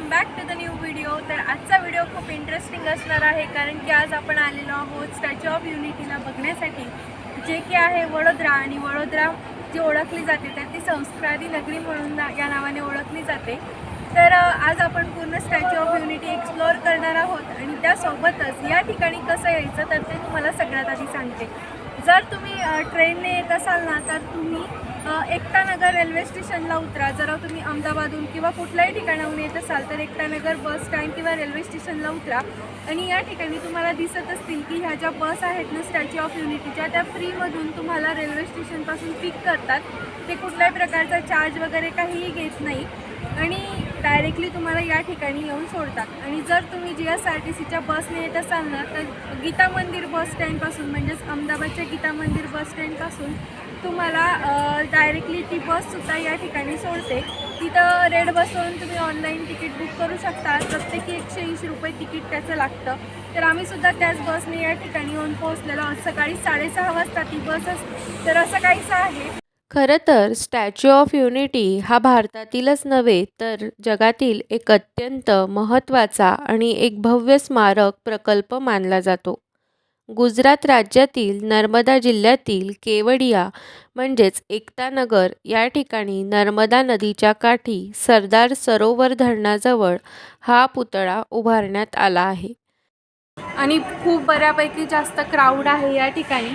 Welcome back to the new video तर आजचा video खूप इंटरेस्टिंग असणार आहे कारण की आज आपण आलेलो आहोत स्टॅच्यू ऑफ युनिटीला बघण्यासाठी जे की आहे वडोदरा. आणि वडोदरा जी ओळखली जाते तर ती संस्कारी नगरी म्हणून या नावाने ओळखली जाते. तर आज आपण पूर्ण स्टॅच्यू ऑफ युनिटी एक्सप्लोअर करणार आहोत. आणि त्यासोबतच या ठिकाणी कसं यायचं तर ते तुम्हाला सगळ्यात आधी सांगते. जर तुम्ही ट्रेनने येत असाल ना तर तुम्ही एकतानगर रेल्वे स्टेशनला उतरा. जर तुम्ही अहमदाबादहून किंवा कुठल्याही ठिकाणाहून येत असाल तर एकतानगर बस स्टँड किंवा रेल्वे स्टेशनला उतरा. आणि या ठिकाणी तुम्हाला दिसत असतील की ह्या ज्या बस आहेत ना स्टॅच्यू ऑफ युनिटीच्या त्या फ्रीमधून तुम्हाला रेल्वे स्टेशनपासून पिक करतात. ते कुठल्याही प्रकारचा चार्ज वगैरे काहीही घेत नाही. आणि डायरेक्टली तुम्हाला या ठिकाणी येऊन सोडतात. आणि जर तुम्ही जी एस आर टी सीच्या बसने येत असाल ना तर गीता मंदिर बस स्टँडपासून म्हणजेच अहमदाबादच्या गीता मंदिर बस स्टँडपासून तुम्हाला डायरेक्टली ती बससुद्धा या ठिकाणी सोडते. तिथं रेड बसवरून तुम्ही ऑनलाईन तिकीट बुक करू शकता. प्रत्येकी एकशे ऐंशी रुपये तिकीट त्याचं लागतं. तर आम्हीसुद्धा त्याच बसने या ठिकाणी येऊन पोहोचलेलो आहोत. सकाळी साडेसहा वाजता ती बस असते तर असं काहीसं आहे. खरं तर स्टॅच्यू ऑफ युनिटी हा भारतातीलच नव्हे तर जगातील एक अत्यंत महत्त्वाचा आणि एक भव्य स्मारक प्रकल्प मानला जातो. गुजरात राज्यातील नर्मदा जिल्ह्यातील केवडिया म्हणजेच एकतानगर या ठिकाणी नर्मदा नदीच्या काठी सरदार सरोवर धरणाजवळ हा पुतळा उभारण्यात आला आहे. आणि खूप बऱ्यापैकी जास्त क्राऊड आहे या ठिकाणी.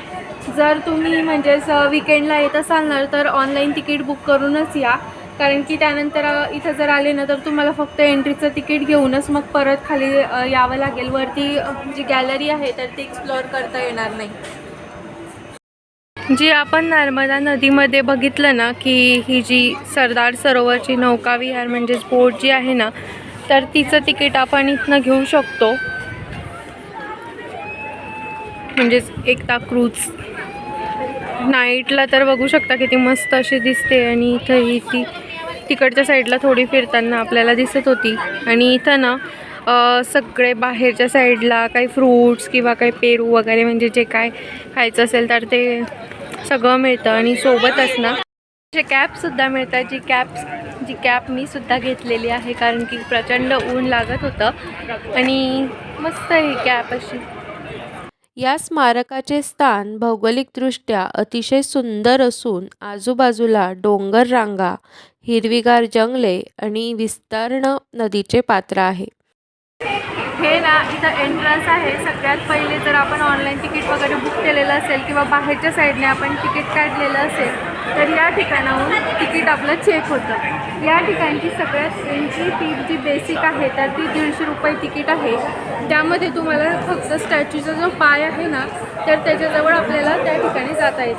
जर तुम्ही म्हणजेच विकेंडला येत असाल ना तर ऑनलाईन तिकीट बुक करूनच या. कारण की त्यानंतर इथं जर आले ना तर तुम्हाला फक्त एंट्रीचं तिकीट घेऊनच मग परत खाली यावं लागेल. वरती जी गॅलरी आहे तर ती एक्सप्लोअर करता येणार नाही. जी आपण नर्मदा नदीमध्ये बघितलं ना की ही जी सरदार सरोवरची नौका विहार म्हणजेच बोट जी आहे ना तर तिचं तिकीट आपण इथनं घेऊ शकतो. म्हणजेच एकता क्रूज नाईटला तर बघू शकता किती मस्त अशी दिसते आणि इथं ही ती तिकडच्या साईडला थोडी फिरताना आपल्याला दिसत होती. आणि इथं ना सगळे बाहेरच्या साईडला काही फ्रूट्स किंवा काही पेरू वगैरे म्हणजे जे काय खायचं असेल तर ते सगळं मिळतं आणि सोबतच ना जे कॅपसुद्धा मिळतात जी कॅप्स जी कॅप मी सुद्धा घेतलेली आहे कारण की प्रचंड ऊन लागत होतं. आणि मस्त ही कॅप अशी. या स्मारकाचे स्थान भौगोलिकदृष्ट्या अतिशय सुंदर असून आजूबाजूला डोंगर रांगा हिरवीगार जंगले आणि विस्तीर्ण नदीचे पात्र आहे. हे ना इथं एंट्रन्स आहे. सगळ्यात पहिले जर आपण ऑनलाईन तिकीट वगैरे बुक केलेलं असेल किंवा बाहेरच्या साईडने आपण तिकीट काढलेलं असेल तर या ठिकाणाहून तिकीट आपलं चेक होतं. या ठिकाणची सगळ्यात एंट्री फी जी बेसिक आहे तर ती दीडशे रुपये तिकीट आहे. त्यामध्ये तुम्हाला फक्त स्टॅच्यूचा जो पाय आहे ना तर त्याच्याजवळ आपल्याला त्या ठिकाणी जाता येईल.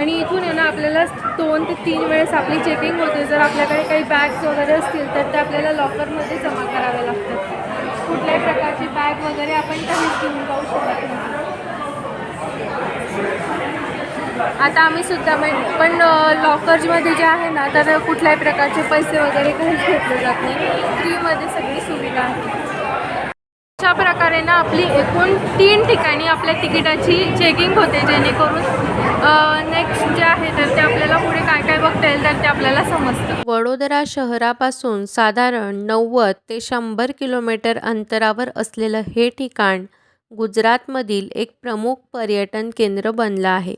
आणि इथून आहे ना आपल्याला दोन ते तीन वेळेस आपली चेकिंग होते. जर आपल्याकडे काही बॅग्स वगैरे असतील तर ते आपल्याला लॉकरमध्ये जमा कराव्या लागतात. कुठल्याही प्रकारची बॅग वगैरे आपण काहीच घेऊन जाऊ शकत नाही. आता आम्ही सुद्धा म्हणजे पण लॉकर्समध्ये जे आहे ना तर कुठल्याही प्रकारचे पैसे वगैरे काहीच घेतले जात नाही. फ्रीमध्ये सगळी सुविधा आहे. अशा प्रकारे ना आपली एकूण तीन ठिकाणी आपल्या तिकिटाची चेकिंग होते जेणेकरून नेक्स्ट जे आहे तर ते आपल्याला पुढे काय काय बघता येईल तर ते आपल्याला समजतं. वडोदरा शहरापासून साधारण नव्वद ते शंभर किलोमीटर अंतरावर असलेलं हे ठिकाण गुजरातमधील एक प्रमुख पर्यटन केंद्र बनलं आहे.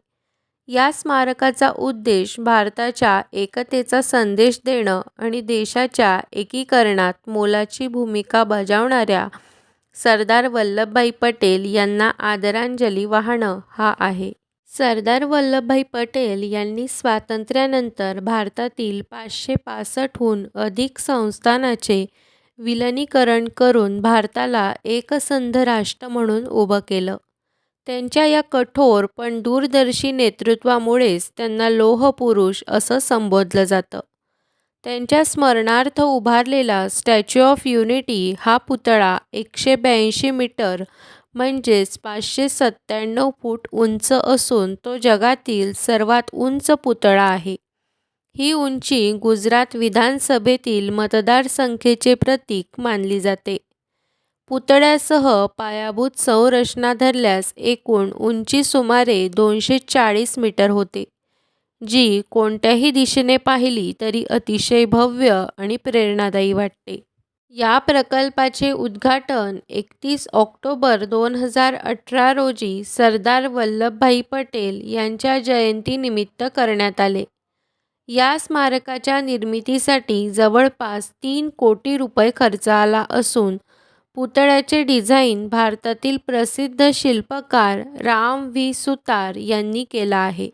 या स्मारकाचा उद्देश भारताच्या एकतेचा संदेश देणं आणि देशाच्या एकीकरणात मोलाची भूमिका बजावणाऱ्या सरदार वल्लभभाई पटेल यांना आदरांजली वाहणं हा आहे. सरदार वल्लभभाई पटेल यांनी स्वातंत्र्यानंतर भारतातील पाचशे पासष्टहून अधिक संस्थानाचे विलनीकरण करून भारताला एकसंध राष्ट्र म्हणून उभं केलं. त्यांच्या या कठोर पण दूरदर्शी नेतृत्वामुळेच त्यांना लोहपुरुष असं संबोधलं जातं. त्यांच्या स्मरणार्थ उभारलेला स्टॅच्यू ऑफ युनिटी हा पुतळा एकशे ब्याऐंशी मीटर म्हणजेच पाचशे सत्त्याण्णव फूट उंच असून तो जगातील सर्वात उंच पुतळा आहे. ही उंची गुजरात विधानसभेतील मतदारसंख्येचे प्रतीक मानली जाते. पुतळ्यासह पायाभूत संरचना धरल्यास एकूण उंची सुमारे दोनशे चाळीस मीटर होते जी कोणत्याही दिशेने पाहिली तरी अतिशय भव्य आणि प्रेरणादायी वाटते या प्रकल्पाचे उद्घाटन एकतीस ऑक्टोबर दोन हजार अठरा रोजी सरदार वल्लभभाई पटेल यांच्या जयंतीनिमित्त करण्यात आले. या स्मारकाच्या निर्मितीसाठी जवळपास तीन कोटी रुपये खर्च आला असून पुतळ्याचे डिझाईन भारतातील प्रसिद्ध शिल्पकार राम व्ही सुतार यांनी केला आहे.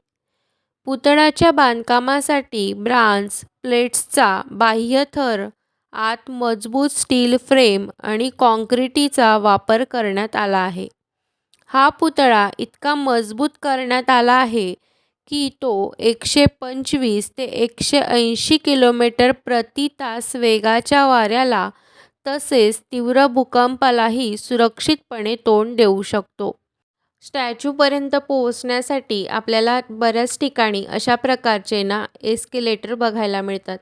पुतळ्याच्या बांधकामासाठी ब्रान्स प्लेट्सचा बाह्य थर, आत मजबूत स्टील फ्रेम आणि काँक्रिटीचा वापर करण्यात आला आहे. हा पुतळा इतका मजबूत करण्यात आला आहे की तो एकशे पंचवीस ते एकशे ऐंशी किलोमीटर प्रति तास वेगाच्या वाऱ्याला तसेच तीव्र भूकंपालाही सुरक्षितपणे तोंड देऊ शकतो. स्टॅच्यूपर्यंत पोहोचण्यासाठी आपल्याला बऱ्याच ठिकाणी अशा प्रकारचे ना एस्केलेटर बघायला मिळतात.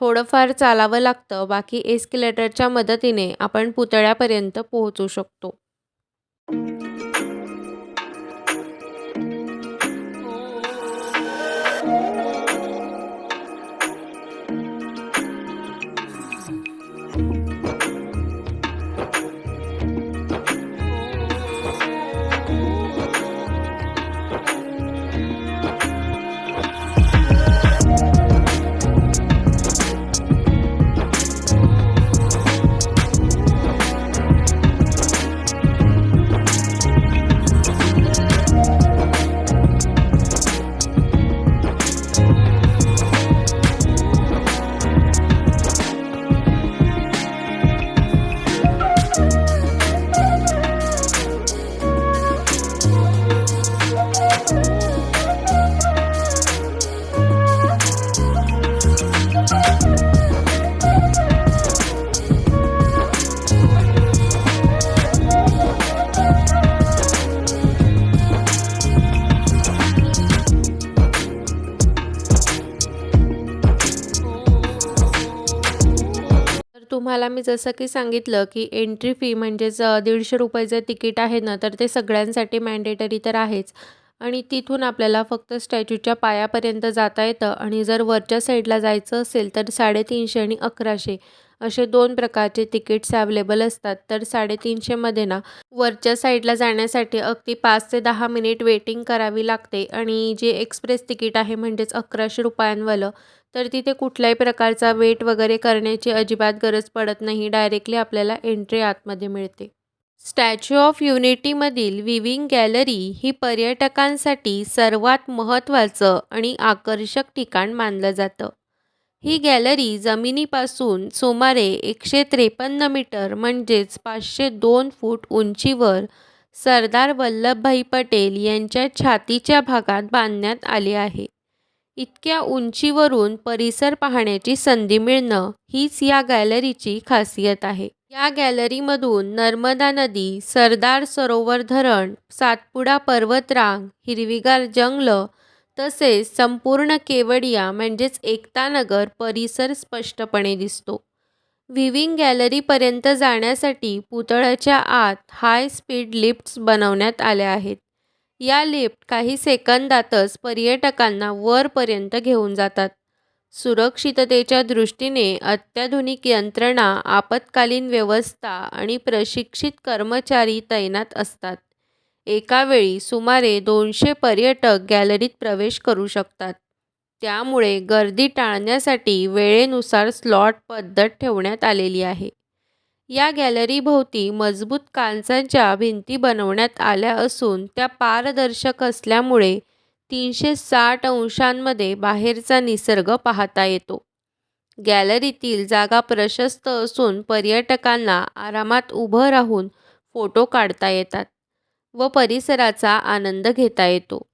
थोडंफार चालावं लागतं बाकी एस्केलेटरच्या मदतीने आपण पुतळ्यापर्यंत पोहोचू शकतो. तुम्हाला मी जसं की सांगितलं की एंट्री फी म्हणजेच दीडशे रुपयाचं तिकीट आहे ना तर ते सगळ्यांसाठी मॅन्डेटरी तर आहेच. आणि तिथून आपल्याला फक्त स्टॅच्यूच्या पायापर्यंत जाता येतं आणि जर वरच्या साईडला जायचं असेल तर साडेतीनशे आणि अकराशे असे दोन प्रकारचे तिकीट्स अवेलेबल असतात. तर साडेतीनशेमध्ये ना वरच्या साईडला जाण्यासाठी अगदी पाच ते दहा मिनिट वेटिंग करावी लागते. आणि जे एक्सप्रेस तिकीट आहे म्हणजेच अकराशे रुपयांवालं तर तिथे कुठल्याही प्रकारचा वेट वगैरे करण्याची अजिबात गरज पडत नाही डायरेक्टली आपल्याला एंट्री आतमध्ये मिळते. स्टॅच्यू ऑफ युनिटीमधील विविंग गॅलरी ही पर्यटकांसाठी सर्वात महत्त्वाचं आणि आकर्षक ठिकाण मानलं जातं. ही गॅलरी जमिनीपासून सुमारे एकशे त्रेपन्न मीटर म्हणजेच पाचशे दोन फूट उंचीवर सरदार वल्लभभाई पटेल यांच्या छातीच्या भागात बांधण्यात आली आहे. इतक्या उंचीवरून परिसर पाहण्याची संधी मिळणं हीच या गॅलरीची खासियत आहे. या गॅलरीमधून नर्मदा नदी, सरदार सरोवर धरण, सातपुडा पर्वतरांग, हिरवीगार जंगलं तसेच संपूर्ण केवडिया म्हणजेच एकतानगर परिसर स्पष्टपणे दिसतो. विविंग गॅलरीपर्यंत जाण्यासाठी पुतळ्याच्या आत हाय स्पीड लिफ्ट्स बनवण्यात आल्या आहेत. या लिफ्ट काही सेकंदातच पर्यटकांना वरपर्यंत घेऊन जातात. सुरक्षिततेच्या दृष्टीने अत्याधुनिक यंत्रणा, आपत्कालीन व्यवस्था आणि प्रशिक्षित कर्मचारी तैनात असतात. एकावेळी सुमारे दोनशे पर्यटक गॅलरीत प्रवेश करू शकतात. त्यामुळे गर्दी टाळण्यासाठी वेळेनुसार स्लॉट पद्धत ठेवण्यात आलेली आहे. या गॅलरीभोवती मजबूत कांचांच्या भिंती बनवण्यात आल्या असून त्या पारदर्शक असल्यामुळे तीनशे साठ अंशांमध्ये बाहेरचा निसर्ग पाहता येतो. गॅलरीतील जागा प्रशस्त असून पर्यटकांना आरामात उभं राहून फोटो काढता येतात व परिसराचा आनंद घेता येतो.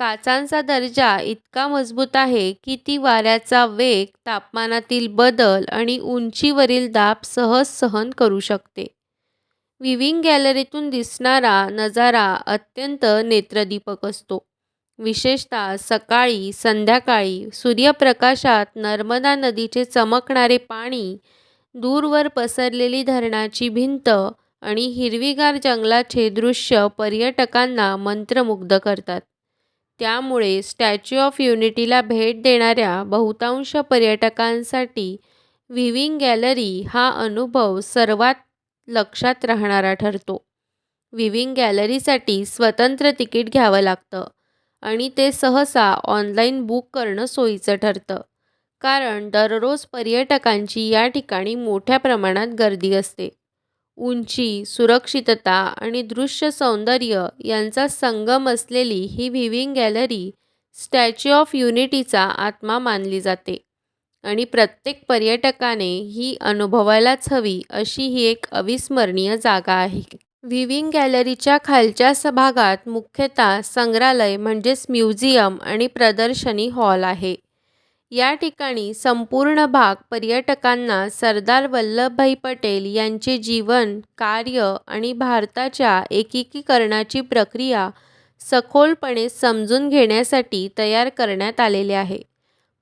काचांचा दर्जा इतका मजबूत आहे की ती वाऱ्याचा वेग, तापमानातील बदल आणि उंचीवरील दाब सहज सहन करू शकते. विविंग गॅलरीतून दिसणारा नजारा अत्यंत नेत्रदीपक असतो. विशेषतः सकाळी, संध्याकाळी सूर्यप्रकाशात नर्मदा नदीचे चमकणारे पाणी, दूरवर पसरलेली धरणाची भिंत आणि हिरवीगार जंगलाचे दृश्य पर्यटकांना मंत्रमुग्ध करतात. त्यामुळे स्टॅच्यू ऑफ युनिटीला भेट देणाऱ्या बहुतांश पर्यटकांसाठी व्हिविंग गॅलरी हा अनुभव सर्वात लक्षात राहणारा ठरतो. व्हिविंग गॅलरीसाठी स्वतंत्र तिकीट घ्यावं लागतं आणि ते सहसा ऑनलाईन बुक करणं सोयीचं ठरतं. कारण दररोज पर्यटकांची या ठिकाणी मोठ्या प्रमाणात गर्दी असते. उंची सुरक्षितता आणि दृश्य सौंदर्य यांचा संगम असलेली ही व्हिविंग गॅलरी स्टॅच्यू ऑफ युनिटीचा आत्मा मानली जाते आणि प्रत्येक पर्यटकाने ही अनुभवायलाच हवी अशी ही एक अविस्मरणीय जागा आहे. व्हिविंग गॅलरीच्या खालच्या स भागात मुख्यतः संग्रहालय म्हणजेच म्युझियम आणि प्रदर्शनी हॉल आहे. या ठिकाणी संपूर्ण भाग पर्यटकांना सरदार वल्लभभाई पटेल यांचे जीवन कार्य आणि भारताच्या एकीकीकरणाची प्रक्रिया सखोलपणे समजून घेण्यासाठी तयार करण्यात आलेले आहे.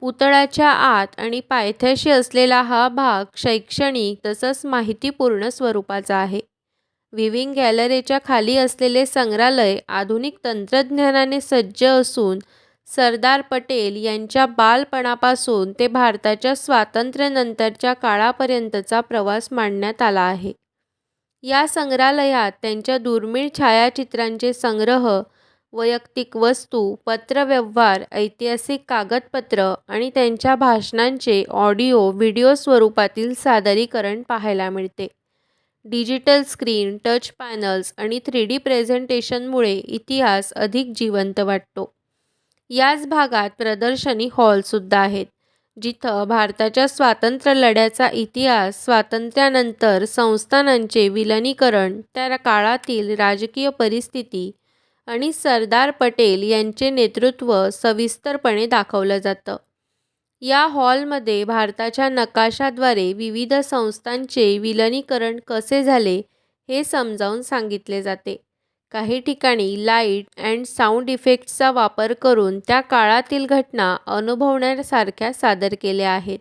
पुतळ्याच्या आत आणि पायथ्याशी असलेला हा भाग शैक्षणिक तसंच माहितीपूर्ण स्वरूपाचा आहे. विविंग गॅलरीच्या खाली असलेले संग्रहालय आधुनिक तंत्रज्ञानाने सज्ज असून सरदार पटेल यांच्या बालपणापासून ते भारताच्या स्वातंत्र्यानंतरच्या काळापर्यंतचा प्रवास मांडण्यात आला आहे. या संग्रहालयात त्यांच्या दुर्मिळ छायाचित्रांचे संग्रह वैयक्तिक वस्तू पत्रव्यवहार ऐतिहासिक कागदपत्र आणि त्यांच्या भाषणांचे ऑडिओ व्हिडिओ स्वरूपातील सादरीकरण पाहायला मिळते. डिजिटल स्क्रीन टच पॅनल्स आणि थ्री डी प्रेझेंटेशनमुळे इतिहास अधिक जिवंत वाटतो. याच भागात प्रदर्शनी हॉलसुद्धा आहेत जिथं भारताच्या स्वातंत्र्य लढ्याचा इतिहास स्वातंत्र्यानंतर संस्थानांचे विलनीकरण त्या काळातील राजकीय परिस्थिती आणि सरदार पटेल यांचे नेतृत्व सविस्तरपणे दाखवलं जातं. या हॉलमध्ये भारताच्या नकाशाद्वारे विविध संस्थांचे विलनीकरण कसे झाले हे समजावून सांगितले जाते. काही ठिकाणी लाइट अँड साऊंड इफेक्ट्सचा वापर करून त्या काळातील घटना अनुभवण्यासारख्या सादर केल्या आहेत.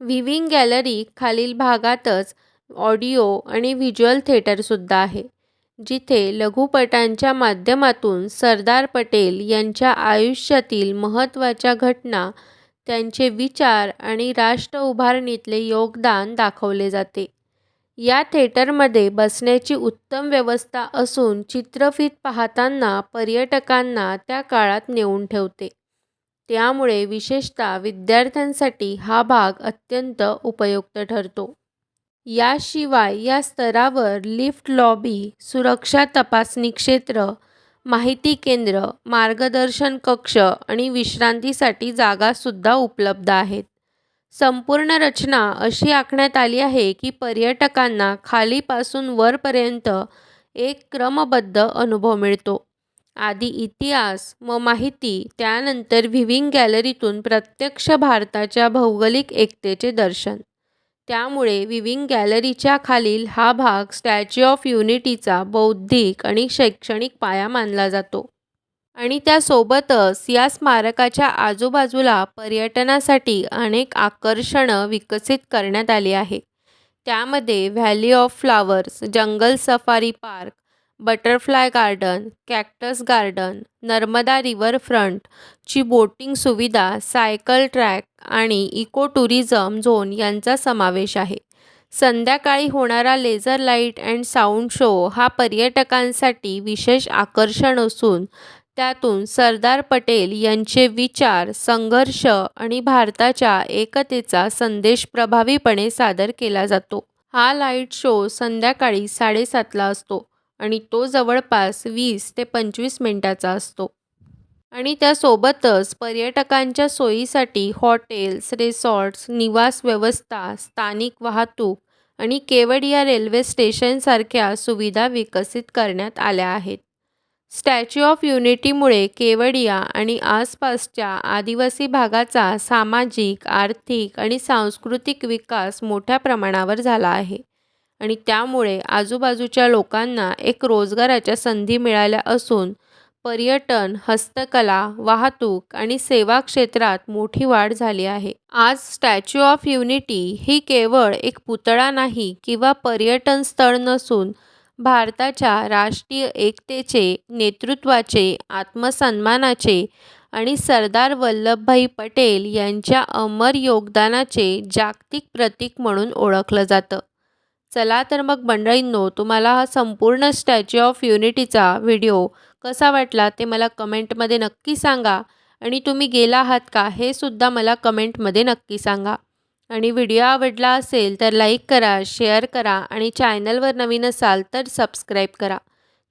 व्हिविंग गॅलरी खालील भागातच ऑडिओ आणि व्हिज्युअल थिएटरसुद्धा आहे जिथे लघुपटांच्या माध्यमातून सरदार पटेल यांच्या आयुष्यातील महत्त्वाच्या घटना त्यांचे विचार आणि राष्ट्र उभारणीतले योगदान दाखवले जाते. या थिएटरमध्ये बसण्याची उत्तम व्यवस्था असून चित्रफित पाहताना पर्यटकांना त्या काळात नेऊन ठेवते. त्यामुळे विशेषतः विद्यार्थ्यांसाठी हा भाग अत्यंत उपयुक्त ठरतो. याशिवाय या स्तरावर लिफ्ट लॉबी सुरक्षा तपासणी क्षेत्र माहिती केंद्र मार्गदर्शन कक्ष आणि विश्रांतीसाठी जागासुद्धा उपलब्ध आहेत. संपूर्ण रचना अशी आखण्यात आली आहे की पर्यटकांना खालीपासून वरपर्यंत एक क्रमबद्ध अनुभव मिळतो. आधी इतिहास व माहिती त्यानंतर व्हिविंग गॅलरीतून प्रत्यक्ष भारताच्या भौगोलिक एकतेचे दर्शन. त्यामुळे विविंग गॅलरीच्या खालील हा भाग स्टॅच्यू ऑफ युनिटीचा बौद्धिक आणि शैक्षणिक पाया मानला जातो. आणि त्यासोबतच या स्मारकाच्या आजूबाजूला पर्यटनासाठी अनेक आकर्षणं विकसित करण्यात आली आहे. त्यामध्ये valley of flowers jungle safari park butterfly garden cactus garden Narmada riverfront ची बोटिंग सुविधा सायकल ट्रॅक आणि इको टुरिझम झोन यांचा समावेश आहे. संध्याकाळी होणारा laser light and sound show हा पर्यटकांसाठी विशेष आकर्षण असून त्यातून सरदार पटेल यांचे विचार संघर्ष आणि भारताच्या एकतेचा संदेश प्रभावीपणे सादर केला जातो. हा लाइट शो संध्याकाळी साडेसातला असतो आणि तो जवळपास वीस ते पंचवीस मिनिटाचा असतो. आणि त्यासोबतच पर्यटकांच्या सोयीसाठी हॉटेल्स रिसॉर्ट्स निवास व्यवस्था स्थानिक वाहतूक आणि केवडिया रेल्वे स्टेशनसारख्या सुविधा विकसित करण्यात आल्या आहेत. स्टॅच्यू ऑफ युनिटीमुळे केवडिया आणि आसपासच्या आदिवासी भागाचा सामाजिक आर्थिक आणि सांस्कृतिक विकास मोठ्या प्रमाणावर झाला आहे आणि त्यामुळे आजूबाजूच्या लोकांना एक रोजगाराच्या संधी मिळाल्या असून पर्यटन हस्तकला वाहतूक आणि सेवा क्षेत्रात मोठी वाढ झाली आहे. आज स्टॅच्यू ऑफ युनिटी ही केवळ एक पुतळा नाही किंवा पर्यटन स्थळ नसून भारताच्या राष्ट्रीय एकतेचे नेतृत्वाचे आत्मसन्मानाचे आणि सरदार वल्लभभाई पटेल यांच्या अमर योगदानाचे जागतिक प्रतीक म्हणून ओळखलं जातं. चला तर मग मंडळींनो तुम्हाला हा संपूर्ण स्टॅच्यू ऑफ युनिटीचा व्हिडिओ कसा वाटला ते मला कमेंटमध्ये नक्की सांगा आणि तुम्ही गेला आहात का हे सुद्धा मला कमेंटमध्ये नक्की सांगा. आणि व्हिडिओ आवडला असेल तर लाईक करा शेअर करा आणि चॅनलवर नवीन असाल तर सबस्क्राईब करा.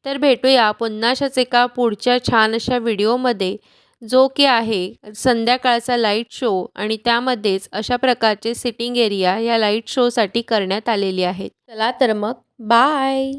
तर भेटूया पुन्हा अशाच एका पुढच्या छान अशा व्हिडिओमध्ये जो की आहे संध्याकाळचा लाइट शो आणि त्यामध्येच अशा प्रकारचे सिटिंग एरिया या लाइट शोसाठी करण्यात आलेली आहेत. चला तर मग बाय!